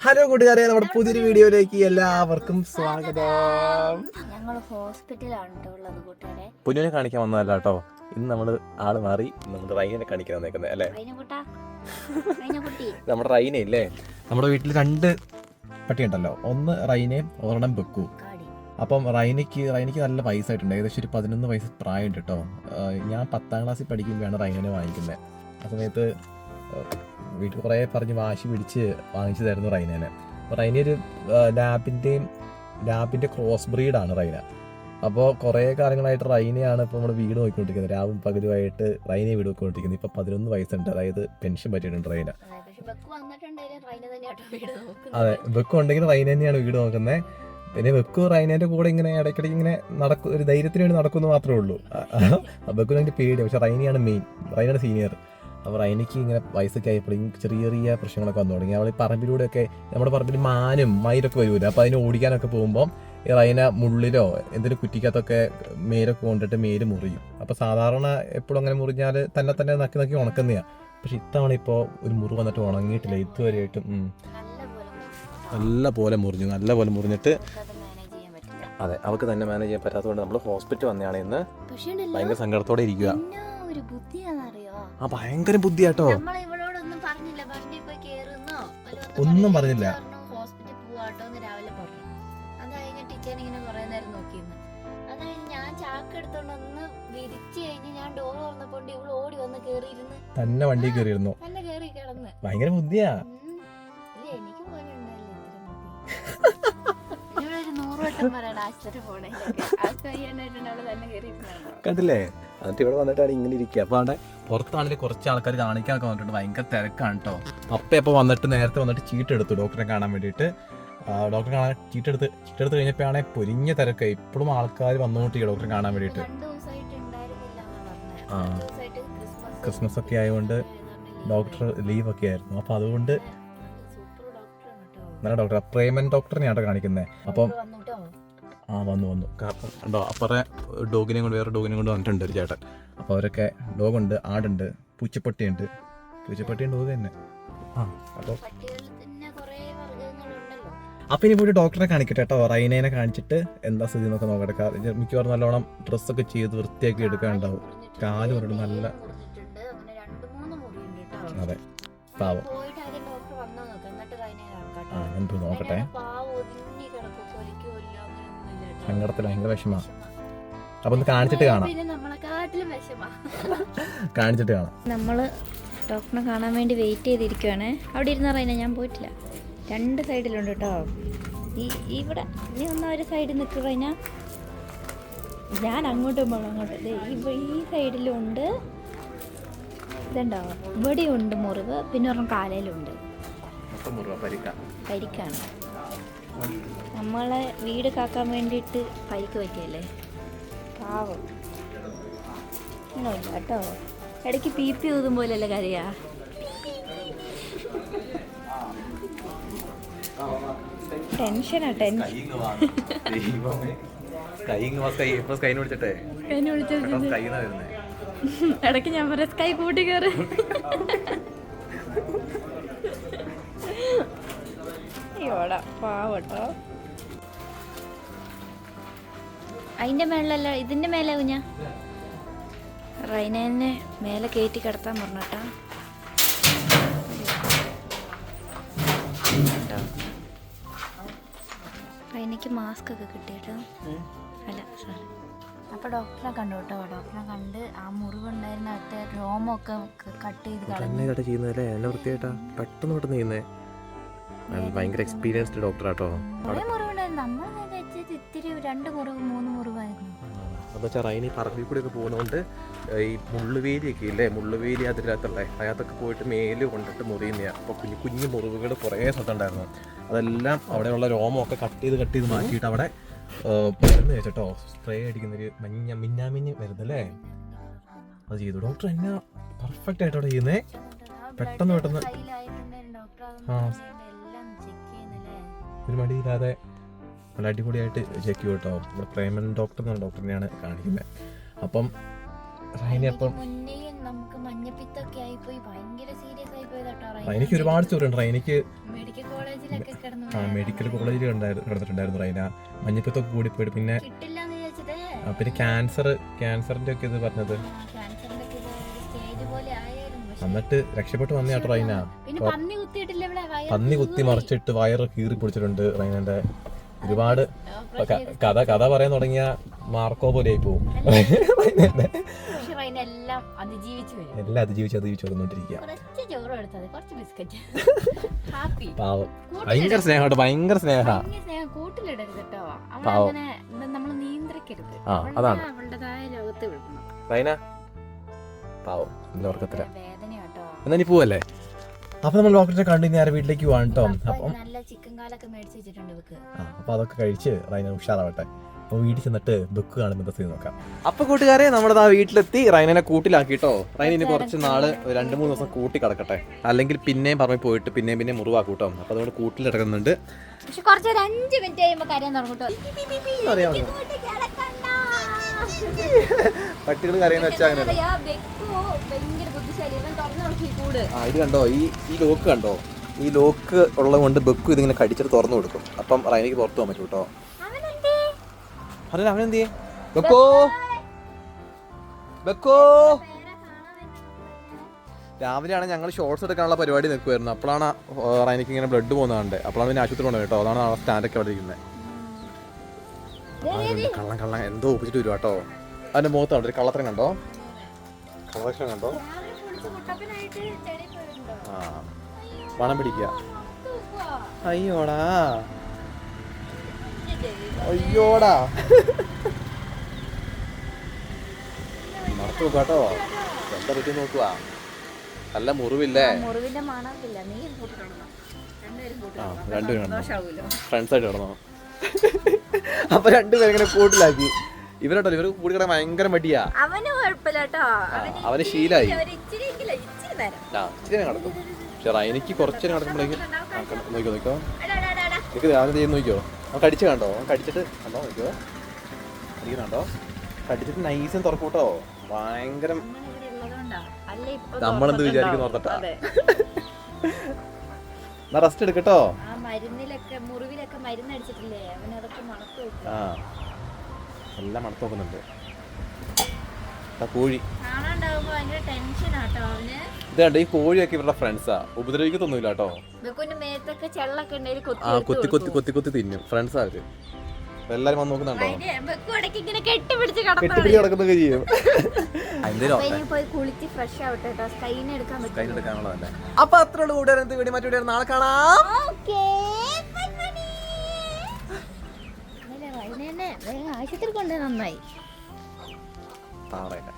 Hello കൂട്ടുകാരെ നമ്മുടെ പുതിയൊരു വീഡിയോയിലേക്ക് എല്ലാവർക്കും സ്വാഗതം. ഞങ്ങൾ ഹോസ്പിറ്റലാണ് കേട്ടോ ഉള്ളത് കൂട്ടുകാരെ. പുല്ലിനെ കാണിക്കാൻ വന്നതല്ല കേട്ടോ ഇന്ന് നമ്മൾ ആൾ മാറി നമ്മുടെ റൈനെ കാണിക്കാൻ വന്നേക്കുന്നത് അല്ലേ? നമ്മുടെ റൈനെ ഇല്ലേ? നമ്മുടെ വീട്ടിൽ രണ്ട് പട്ടി ഉണ്ടല്ലോ. ഒന്ന് റൈനയും ഒരെണ്ണം ബെക്കു. അപ്പം റൈനയ്ക്ക് റൈനയ്ക്ക് നല്ല പൈസ ആയിട്ടുണ്ട്. ഏകദേശം ഒരു പതിനൊന്ന് വയസ്സ് പ്രായമുണ്ട് കേട്ടോ ഞാൻ പത്താം ക്ലാസ്സിൽ പഠിക്കുമ്പോഴാണ് റൈനെ വാങ്ങിക്കുന്നത് ആ സമയത്ത് വീട്ടിൽ കുറേ പറഞ്ഞ് വാശി പിടിച്ച് വാങ്ങിച്ചു തരുന്നു റൈനേനെ. അപ്പോൾ റൈന ഒരു ലാബിന്റെയും ലാബിന്റെ ക്രോസ് ബ്രീഡാണ് റൈന. അപ്പോൾ കുറേ കാലങ്ങളായിട്ട് റൈനയാണ് ഇപ്പോൾ നമ്മുടെ വീട് നോക്കിക്കൊണ്ടിരിക്കുന്നത്. രാവും പകലുമായിട്ട് റൈനയെ വീട് നോക്കിക്കൊണ്ടിരിക്കുന്നത്. ഇപ്പോൾ പതിനൊന്ന് വയസ്സുണ്ട്. അതായത് പെൻഷൻ പറ്റിയിട്ടുണ്ട് റൈന. അതെ ബെക്ക് ഉണ്ടെങ്കിൽ റൈന തന്നെയാണ് വീട് നോക്കുന്നത് പിന്നെ വെക്കു റൈനേന്റെ കൂടെ ഇങ്ങനെ ഇടയ്ക്കിടയ്ക്ക് ഇങ്ങനെ നടക്കും ഒരു ധൈര്യത്തിന് വേണ്ടി നടക്കുമെന്ന് മാത്രമേ ഉള്ളൂ. വെക്ക് എനിക്ക് പേടി പക്ഷെ റൈനയാണ് മെയിൻ റൈനയാണ് സീനിയർ അപ്പോൾ റൈനയ്ക്ക് ഇങ്ങനെ വയസ്സൊക്കെ ആയപ്പോഴും ചെറിയ ചെറിയ പ്രശ്നങ്ങളൊക്കെ വന്നു തുടങ്ങി. അവൾ ഈ പറമ്പിലൂടെയൊക്കെ നമ്മുടെ പറമ്പിൽ മാനും മയിലൊക്കെ വരുമല്ലോ അപ്പോൾ അതിനെ ഓടിക്കാനൊക്കെ പോകുമ്പോൾ ഈ റൈന മുള്ളിലോ എന്തെങ്കിലും കുറ്റിക്കകത്തൊക്കെ മേലൊക്കെ കൊണ്ടിട്ട് മേൽ മുറിയും. അപ്പോൾ സാധാരണ എപ്പോഴും അങ്ങനെ മുറിഞ്ഞാൽ തന്നെ തന്നെ നക്കി നക്കി ഉണക്കുന്നതാണ് പക്ഷെ ഇത്തവണ ഇപ്പോൾ ഒരു മുറിവ് വന്നിട്ട് ഉണങ്ങിയിട്ടില്ല. ഇതുവരെയായിട്ടും. നല്ല പോലെ മുറിഞ്ഞു. നല്ല പോലെ മുറിഞ്ഞിട്ട് നമുക്കത് മാനേജ് ചെയ്യാൻ പറ്റില്ല അതെ. അവൾക്ക് തന്നെ മാനേജ് ചെയ്യാൻ പറ്റാത്തതുകൊണ്ട് നമ്മൾ ഹോസ്പിറ്റൽ വന്നതാണ് ഇന്ന് ഭയങ്കര സങ്കടത്തോടെ ഇരിക്കുക ഒരു ബുദ്ധിയാണെന്നറിയോ? ആ ഭയങ്കര ബുദ്ധിയാട്ടോ. നമ്മൾ ഇവളോടൊന്നും പറഞ്ഞില്ല. വണ്ടി പോയി കേറുന്നോ? ഒന്നും പറഞ്ഞില്ല. ഹോസ്പിറ്റൽ പോവാട്ടോ എന്ന് രാവിലെ പറഞ്ഞു. അത് കഴിഞ്ഞ് ടീച്ചർ ഇങ്ങനെ കുറെ നേരം നോക്കിയിരുന്നു. അത് കഴിഞ്ഞ് ഞാൻ ചാക്ക് എടുത്തോണ്ട് ഒന്ന് വിരിച്ചു കഴിഞ്ഞ് ഞാൻ ഡോർ തുറന്നപ്പോൾ ഇവൾ ഓടി വന്ന് കേറിയിരുന്ന്. തന്നെ വണ്ടി കയറിയിരുന്നു തന്നെ കേറി കിടന്ന്. ഭയങ്കര ബുദ്ധിയാ. ഇല്ല എനിക്ക് പോലും ഉണ്ടായില്ല. ഇത്ര ബുദ്ധി. കണ്ടില്ലേ? എന്നിട്ട് ഇവിടെ വന്നിട്ടാണ് ഇങ്ങനെ ഇരിക്കുക. അപ്പൊ അവിടെ പുറത്താണെങ്കിൽ കുറച്ച് ആൾക്കാർ കാണിക്കാനൊക്കെ വന്നിട്ടുണ്ട്. ഭയങ്കര തിരക്കാണ് കേട്ടോ അപ്പ ഇപ്പൊ വന്നിട്ട് നേരത്തെ വന്നിട്ട് ചീട്ടെടുത്തു ഡോക്ടറെ കാണാൻ വേണ്ടിയിട്ട്. ഡോക്ടറെ കാണാൻ ചീട്ടെടുത്ത് ചീട്ടെടുത്ത് കഴിഞ്ഞപ്പോഴാണ് പൊരിഞ്ഞ തിരക്ക് ഇപ്പോഴും ആൾക്കാർ വന്നുകൊണ്ടിരിക്കുക ഡോക്ടറെ കാണാൻ വേണ്ടിയിട്ട്. ആ. ക്രിസ്മസ് ഒക്കെ ആയതുകൊണ്ട് ഡോക്ടർ ലീവ് ഒക്കെ ആയിരുന്നു. അപ്പൊ അതുകൊണ്ട് നല്ല ഡോക്ടർ പ്രേമൻ ഡോക്ടറിനെയാണ് കാണിക്കുന്നത് അപ്പം ആ വന്നു വന്നു. കാരണം ഉണ്ടോ? അപ്പറേ ഡോഗിനെയും കൊണ്ട് വേറെ ഡോഗിനെയും കൊണ്ട് വന്നിട്ടുണ്ട് ഒരു ചേട്ടൻ. അപ്പോൾ അവരൊക്കെ ഡോഗുണ്ട് ആടുണ്ട് പൂച്ചപ്പട്ടിയുണ്ട്. പൂച്ചപ്പട്ടിയും ഡോഗ് തന്നെ. ആ. അപ്പോൾ അപ്പം ഇനി പോയിട്ട് ഡോക്ടറെ കാണിക്കട്ടെ കേട്ടോ. റൈനേനെ കാണിച്ചിട്ട് എന്താ സ്ഥിതി എന്നൊക്കെ നോക്കട്ടെ. കാരണം മിക്കവാറും നല്ലോണം ഡ്രസ്സൊക്കെ ചെയ്ത് വൃത്തിയാക്കി എടുക്കാനുണ്ടാവും. കാൽ ഒരു നല്ല- അതെ. പാവം. ആ ആദ്യം ഡോക്ടർ സങ്കടത്തിൽ ഭയങ്കര വിഷമാ. അപ്പൊ ഒന്ന് കാണിച്ചിട്ട് കാണാം. കാണിച്ചിട്ട് കാണാം. നമ്മൾ ഡോക്ടറെ കാണാൻ വേണ്ടി വെയിറ്റ് ചെയ്തിരിക്കുവാണ്. അവിടെ ഇരുന്ന് റൈന ഞാൻ പോയിട്ടില്ല. രണ്ട് സൈഡിലുണ്ട് കേട്ടോ ഈ ഇവിടെ നീ ഒന്ന് ഒരു സൈഡിൽ നിൽക്കുക റൈന ഞാൻ അങ്ങോട്ടും പോകണം അങ്ങോട്ട്. ഈ ഈ സൈഡിലും ഉണ്ട് ഇതുണ്ടോ? ഇവിടെയും ഉണ്ട് മുറിവ് പിന്നെ ഒരെണ്ണം കാലയിലുണ്ട് പരിക്കാണ്. നമ്മളെ വീട് കാക്കാൻ വേണ്ടിയിട്ട് പൈക്ക് പറ്റിയല്ലേ? പാവം. ഒന്നുമില്ല കേട്ടോ. ഇടയ്ക്ക് പി പി ഊതും പോലെയല്ലേ കരയാ. ടെൻഷനാ ടെൻഷൻ ഇടയ്ക്ക് ഞാൻ പറയാം സ്കൈ കൂട്ടി കയറി അയ്യോടാ പാവട്ടോ അതിന്റെ മേലല്ല ഇതിന്റെ മേലെ കുഞ്ഞ. റൈനേനെ മേലെ കയറ്റി കിടത്താൻ പറഞ്ഞട്ടാ. റൈനയ്ക്ക് മാസ്ക് ഒക്കെ കിട്ടിയിട്ടോ? അല്ല സോറി അപ്പോൾ ഡോക്ടറെ കണ്ടു കേട്ടോ. ഡോക്ടറെ കണ്ട് ആ മുറിവുണ്ടായിരുന്ന അടുത്ത രോമമൊക്കെ കട്ട് ചെയ്ത് കളഞ്ഞു കട്ട് ചെയ്യുന്നതല്ലേ? എന്നെ വൃത്തിയായിട്ടാ. പെട്ടെന്ന് പെട്ടെന്ന് ചെയ്യുന്നേ. ഭയങ്കര എക്സ്പീരിയൻസ്ഡ് ഡോക്ടർ ആട്ടോ മുറിവുണ്ടായിരുന്നു. നമ്മൾ വെച്ചത് ഇത്തിരി രണ്ട് മുറിവ് മൂന്ന് മുറിവായിരുന്നു. എന്ന് വെച്ചാൽ റൈനി പറമ്പിൽ കൂടി ഒക്കെ പോകുന്നതുകൊണ്ട് ഈ മുള്ളുവേലിയൊക്കെ ഇല്ലേ? മുള്ളുവേലി അതിനകത്തുള്ള അതിനകത്തൊക്കെ പോയിട്ട് മേൽ കൊണ്ടിട്ട് മുറിയുന്നതാണ് അപ്പോൾ കുഞ്ഞു കുഞ്ഞു മുറിവുകൾ കുറേ സ്ഥലത്തുണ്ടായിരുന്നു. അതെല്ലാം അവിടെയുള്ള രോമമൊക്കെ കട്ട് ചെയ്ത് കട്ട് ചെയ്ത് മാറ്റിയിട്ട് അവിടെ മരുന്ന് വെച്ചിട്ടോ സ്പ്രേ അടിക്കുന്നൊരു മഞ്ഞ മിന്നാമിന്നി മരുന്നല്ലേ? അത് ചെയ്തു. ഡോക്ടർ എന്നാ പെർഫെക്റ്റ് ആയിട്ട് അവിടെ ചെയ്യുന്നേ? പെട്ടെന്ന് പെട്ടെന്ന് ആ. ഒരു മടിയില്ലാതെ നല്ല അടിപൊളിയായിട്ട് ചെക്ക് ചെയ്യും കേട്ടോ. നമ്മുടെ പ്രേമൻ ഡോക്ടർ എന്ന ഡോക്ടറിനെയാണ് കാണിക്കുന്നത് അപ്പം റൈനി അപ്പം മുന്നേ നമുക്ക് മഞ്ഞപ്പിത്തൊക്കെ ആയിപ്പോയി. ഭയങ്കര സീരിയസ് ആയി പോയി കേട്ടോ റൈനിക്ക് ഒരുപാട് ചോറുണ്ട് റൈനയ്ക്ക് ആ മെഡിക്കൽ കോളേജിൽ കിടന്നിട്ടുണ്ടായിരുന്നു റൈന. മഞ്ഞപ്പിത്തൊക്കെ കൂടി പോയിട്ട് പിന്നെ പിന്നെ ക്യാൻസർ ക്യാൻസറിന്റെ ഒക്കെ ഇത് പറഞ്ഞത്. എന്നിട്ട് രക്ഷപ്പെട്ട് വന്ന കേട്ടോ റൈന. പിന്നെ കുത്തി മറിച്ചിട്ട് വയറ് കീറി പിടിച്ചിട്ടുണ്ട് റൈനന്റെ ഒരുപാട് കഥ കഥ പറയാൻ തുടങ്ങിയ മാർക്കോ പോലെ ആയി പോവും. എല്ലാം അതിജീവിച്ച് അതിജീവിച്ച് വന്നുകൊണ്ടിരിക്കുക പാവം. ഭയങ്കര സ്നേഹമായിട്ട് ഭയങ്കര സ്നേഹ. പാവം. ആ, അതാണ്. റൈന പാവം നല്ല ഉറക്കത്തില. എന്നാ നീ പോവല്ലേ? അപ്പൊ നമ്മൾ ഡോക്ടറെ കണ്ടു നേരെ വീട്ടിലേക്ക് പോവാൻ കേട്ടോ അപ്പൊ അപ്പം നല്ല ചിക്കൻ കാലൊക്കെ മേടിച്ച് വെച്ചിട്ടുണ്ട് അപ്പൊ അതൊക്കെ കഴിച്ച് റൈന ഉഷാറാവട്ടെ. അപ്പൊ വീട്ടിൽ ചെന്നിട്ട് ബുക്ക് കാണുമ്പോൾ ചെയ്ത് നോക്കാം. അപ്പൊ കൂട്ടുകാരെ നമ്മുടെ ആ വീട്ടിലെത്തി. റൈനനെ കൂട്ടിലാക്കിട്ടോ. റൈന ഇനി കുറച്ച് നാൾ ഒരു രണ്ട് മൂന്ന് ദിവസം കൂട്ടി കിടക്കട്ടെ. അല്ലെങ്കിൽ പിന്നെയും പറമ്പിൽ പോയിട്ട് പിന്നെയും പിന്നെ മുറിവാക്കൂട്ടോ. കേട്ടോ അപ്പൊ അതുകൊണ്ട് കൂട്ടിൽ കിടക്കുന്നുണ്ട്. പക്ഷെ കുറച്ച് ഒരു അഞ്ച് മിനിറ്റ് കഴിയുമ്പോ കരയാൻ തുടങ്ങും പട്ടികൾ കരയെന്ന് വെച്ചാൽ അങ്ങനെ ആ ഇത് കണ്ടോ? ഈ ഈ ലോക്ക് കണ്ടോ? ഈ ലോക്ക് ഉള്ളത് കൊണ്ട് ബെക്കു ഇതിങ്ങനെ കടിച്ചിട്ട് തുറന്നു കൊടുക്കും. അപ്പം റൈനയ്ക്ക് പുറത്തു പോകാൻ പറ്റും കേട്ടോ. അവനെന്തേ? അല്ല അവൻ എന്ത് ചെയ്യേ ബെക്കോ! ബെക്കോ രാവിലെയാണ് ഞങ്ങൾ ഷോർട്സ് എടുക്കാനുള്ള പരിപാടി നിൽക്കുമായിരുന്നു അപ്പോഴാണ് റൈനയ്ക്ക് ഇങ്ങനെ ബ്ലഡ് പോകുന്നതാണ്ട് അപ്പോഴാണ് പിന്നെ ആശുപത്രി കൊണ്ടുപോയി കേട്ടോ. അതാണ് ആ സ്റ്റാൻഡൊക്കെ അവിടെ ഇരിക്കുന്നത്. കള്ളം കള്ളം. എന്തോ ഒപ്പിച്ചിട്ട് വരും കേട്ടോ. അതിന്റെ മുഖത്ത് അവിടെ ഒരു കള്ളത്തരം കണ്ടോ? കള്ളത്തരം കണ്ടോ? ആ. പണം പിടിക്കുക. അയ്യോടാ. അയ്യോടാ. മറത്തു കേട്ടോ. എന്താ പറ്റി നോക്കുക. നല്ല മുറിവില്ലേ? രണ്ടുപേരും ഫ്രണ്ട്സായിട്ട് കിടന്നോ അപ്പൊ രണ്ടുപേരും ഇങ്ങനെ കൂട്ടിലാക്കി. ഇവരോട്ടോ ഇവർ കൂടി കിടക്കാൻ ഭയങ്കര മടിയാ. അവന് കുഴപ്പമില്ല കേട്ടോ അവന് ശീലായി. ഇച്ചിരി കിടക്കും. പക്ഷെ റൈനയ്ക്ക് കുറച്ച് നേരം കിടക്കുമ്പോഴേക്കും നോക്കിയോ ചെയ്യുന്ന നോക്കിയോ അവൻ കടിച്ച് കണ്ടോ? അവൻ കടിച്ചിട്ട് കണ്ടോ? നോക്കിയോ കടിക്കുന്നുണ്ടോ കടിച്ചിട്ട് നൈസും തുറക്കൂട്ടോ ഭയങ്കര നമ്മളെന്ത് വിചാരിക്കുന്നു തുറന്നിട്ടുണ്ടാവും. എന്നാ റെസ്റ്റ് എടുക്കട്ടോ മരുന്നിലൊക്കെ മുറിവിലൊക്കെ മരുന്ന് അടിച്ചിട്ടില്ലേ അവൻ അതൊക്കെ മണത്ത് ആ. എല്ലാം മണത്ത് നോക്കുന്നുണ്ട്. കോഴി. കാണാണ്ടാവുമ്പോ ഭയങ്കര ടെൻഷനാട്ടോ അവന്. ഇത് കണ്ടോ ഈ കോഴിയൊക്കെ ഇവരുടെ ഫ്രണ്ട്സാ ഉപദ്രവിക്കത്തൊന്നുമില്ല കേട്ടോ. മേത്തൊക്കെ ചെള്ളൊക്കെ ആ കൊത്തി കൊത്തി കൊത്തി കൊത്തി തിന്നും. ഫ്രണ്ട്സാ അവർ. എല്ലാരും വന്ന് നോക്കുന്നുണ്ടോ? കെട്ടിപ്പിടിച്ച് കിടക്കുന്നൊക്കെ ചെയ്യും. അപ്പൊ അത്ര ഉള്ളൂ കൂടെ വീഡിയോ മാറ്റി വീഡിയോ നാളെ കാണാം. ഓക്കേ ആശുപത്രി കൊണ്ടേ നന്നായി. താറയില്ല